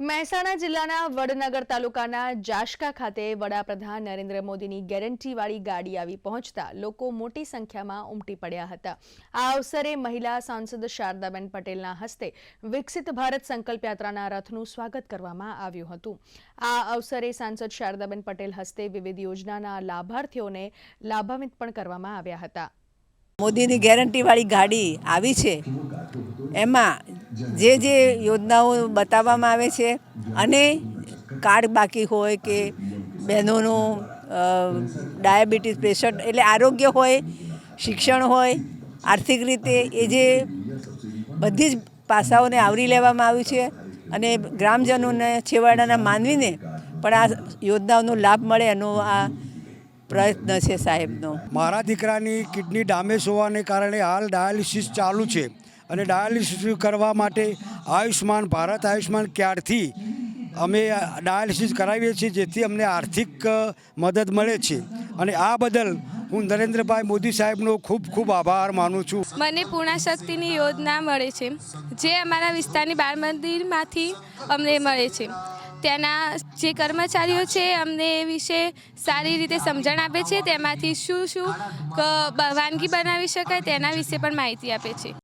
મહેસાણા જિલ્લાના વડનગર તાલુકાના જાશકા ખાતે વડાપ્રધાન નરેન્દ્ર મોદીની ગેરંટીવાળી ગાડી આવી પહોંચતા લોકો મોટી સંખ્યામાં ઉમટી પડ્યા હતા. આ અવસરે મહિલા સાંસદ શારદાબેન પટેલના હસ્તે વિકસિત ભારત સંકલ્પ યાત્રાના રથનું સ્વાગત કરવામાં આવ્યું હતું. આ અવસરે સાંસદ શારદાબેન પટેલ હસ્તે વિવિધ યોજનાના લાભાર્થીઓને લાભાન્વિત પણ કરવામાં આવ્યા હતા. મોદીની ગેરંટીવાળી ગાડી આવી છે. એમાં જે જે યોજનાઓ બતાવવામાં આવે છે અને કાર્ડ બાકી હોય કે બહેનોનું ડાયાબિટીસ પેશન્ટ એટલે આરોગ્ય હોય શિક્ષણ હોય આર્થિક રીતે એ જે બધી જ પાસાઓને આવરી લેવામાં આવ્યું છે અને ગ્રામજનોને છેવાડાના માનવીને પણ આ યોજનાઓનો લાભ મળે એનો આ પ્રયત્ન છે સાહેબનો. મારા દીકરાની કિડની ડામેજ હોવાને કારણે હાલ ડાયાલિસિસ ચાલુ છે. અને ડાયાલિસિસ કરવા માટે આયુષ્માન ભારત આયુષ્માન કાર્ડથી અમે ડાયાલિસિસ કરાવીએ છીએ, જેથી અમને આર્થિક મદદ મળે છે. અને આ બદલ હું નરેન્દ્રભાઈ મોદી સાહેબનો ખૂબ ખૂબ આભાર માનું છું. મને પૂર્ણા શક્તિની યોજના મળે છે, જે અમારા વિસ્તારની બાળ મંદિરમાંથી અમને મળે છે. ત્યાંના જે કર્મચારીઓ છે, અમને એ વિશે સારી રીતે સમજણ આપે છે, તેમાંથી શું શું વાનગી બનાવી શકાય તેના વિશે પણ માહિતી આપે છે.